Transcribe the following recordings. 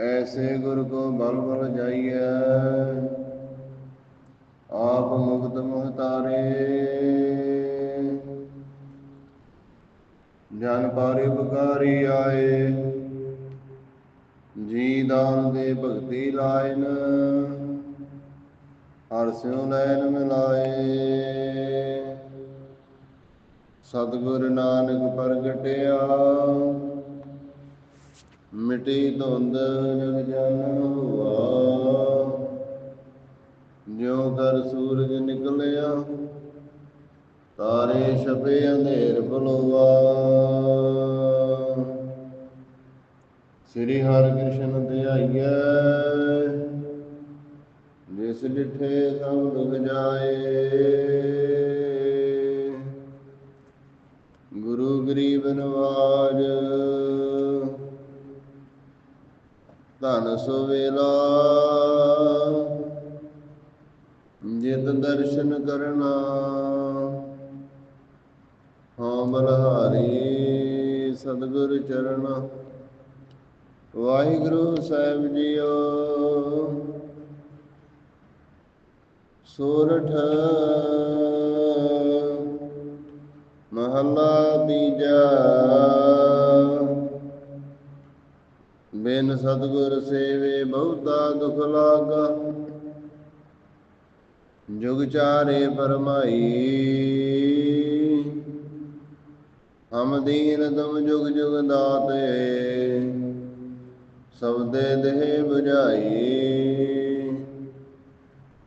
ਐਸੇ ਗੁਰ ਕੋ ਬਲ ਬਲ ਜਾਈਐ, ਆਪ ਮੁਕਤ ਮੁਹਤਾਰੇ ਜਨ ਪਾਰੇ ਬੁਕਾਰੀ ਆਏ, ਜੀ ਦਾਨ ਦੇ ਭਗਤੀ ਲਾਇਨ, ਹਰ ਸਿਉ ਨੈਣ ਮਿਲਾਏ। ਸਤਿਗੁਰ ਨਾਨਕ ਪ੍ਰਗਟਿਆ ਮਿਟੀ ਧੁੰਦ ਜਗ ਜਾਣਨ ਹੋਆ ਜਿਉ ਕਰ ਸੂਰਜ ਨਿਕਲਿਆ, ਤਾਰੇ ਛਪੇ ਅੰਧੇਰ ਬਲੋਆ ਸ੍ਰੀ ਹਰਿ ਕ੍ਰਿਸ਼ਨ ਧਿਆਈਐ, ਜਿਸ ਡਿਠੇ ਸਭ ਦੁਖ ਜਾਏ। ਗੁਰੂ ਗਰੀਬ ਨਵਾਜ ਧਨ ਸੁਵੇਲਾ ਜਿਤ ਦਰਸ਼ਨ ਕਰਨਾ। ਹਾਂ ਬਲਹਾਰੀ ਸਤਿਗੁਰ ਚਰਣਾ ਵਾਹਿਗੁਰੂ ਸਾਹਿਬ ਜੀਓ। ਸੋਰਠ ਮਹੱਲਾ ਤੀਜਾ। ਬਿਨ ਸਤਗੁਰ ਸੇਵੇ ਬਹੁਤਾ ਦੁਖ ਲਾਗਾ। ਜੁਗ ਚਾਰੇ ਪਰਮਾਈ। ਹਮ ਦੀਨ ਤੁਮ ਜੁਗ ਜੁਗ ਦਾਤੇ। ਸਬਦੇ ਦੇਹ 부ਝਾਈ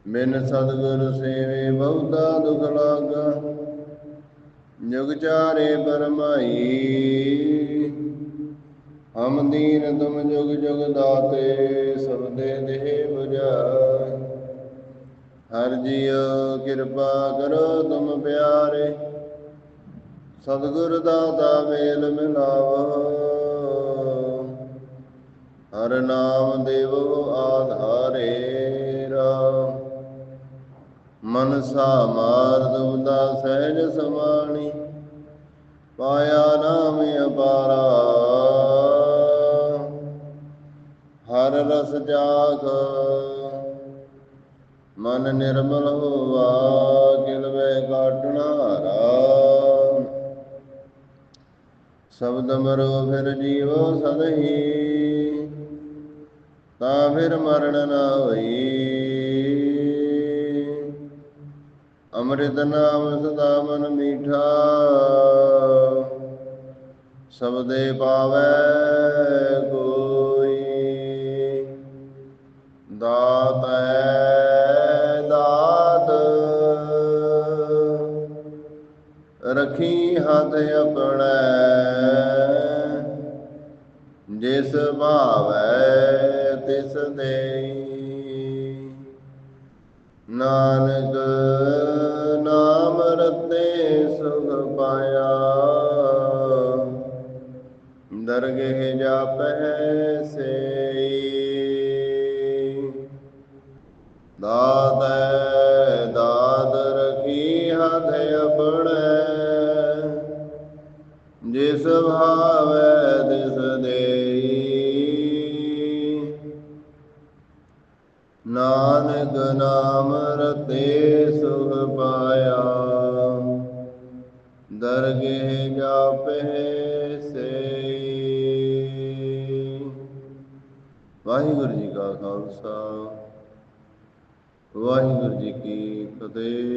ਬਿਨ ਸਤਗੁਰ ਸੇਵੇ ਬਹੁਤਾ ਦੁਖ ਲਾਗਾ। ਜੁਗ ਚਾਰੇ ਪਰਮਾਈ। ਹਮ ਦੀਨ ਤੁਮ ਜੁਗ ਜੁਗ ਦਾਤੇ ਦੇ ਦੇਹ 부ਝਾਈ ਹਰ ਜੀਉ ਕਿਰਪਾ ਕਰੋ ਤੁਮ ਪਿਆਰੇ, ਸਤਿਗੁਰ ਦਾਤਾ ਮੇਲ ਮਿਲਾਵੋ ਹਰ ਨਾਮ ਦੇਵੋ ਆਧਾਰੇ ਰਾਮ ਮਨਸਾ ਮਾਰ ਉਦਾ ਸਹਿਜ ਸਮਾਣੀ, ਪਾਇਆ ਨਾਮ ਅਪਾਰਾ ਹਰ ਰਸ ਮਨ ਨਿਰਮਲ ਹੋਵਾ ਕਿਲਵੇ ਕਾਟਣਾ ਰਾਮ। ਸ਼ਬਦ ਮਰੋ ਫਿਰ ਜੀਵੋ ਸਦਹੀ, ਤਾਂ ਫਿਰ ਮਰਨ ਨਾ ਹੋਈ। ਅੰਮ੍ਰਿਤ ਨਾਮ ਸਦਾ ਮਨ ਮੀਠਾ, ਸਬਦੇ ਪਾਵੈ ਕੋਈ ਰਖੀ ਹੱਥ ਆਪਣਾ। ਜਿਸ ਭਾਵੈ ਤਿਸ ਦੇਈ। ਨਾਨਕ ਨਾਮ ਰਤੇ ਸੁਖ ਪਾਇਆ। ਦਰਗਹਿ ਜਾਪੈ ਸੇਈ। ਦਾਤੈ ਦਾਤ ਜਿਸ ਭਾਵੈ ਤਿਸ ਦੇਈ। ਨਾਨਕ ਨਾਮ ਰਤੇ ਸੁਖ ਪਾਇਆ। ਦਰਗਹਿ ਜਾਪੇ ਸੇਈ। ਵਾਹਿਗੁਰੂ ਜੀ ਕਾ ਖਾਲਸਾ। ਵਾਹਿਗੁਰੂ ਜੀ ਕੀ ਫਤਿਹ।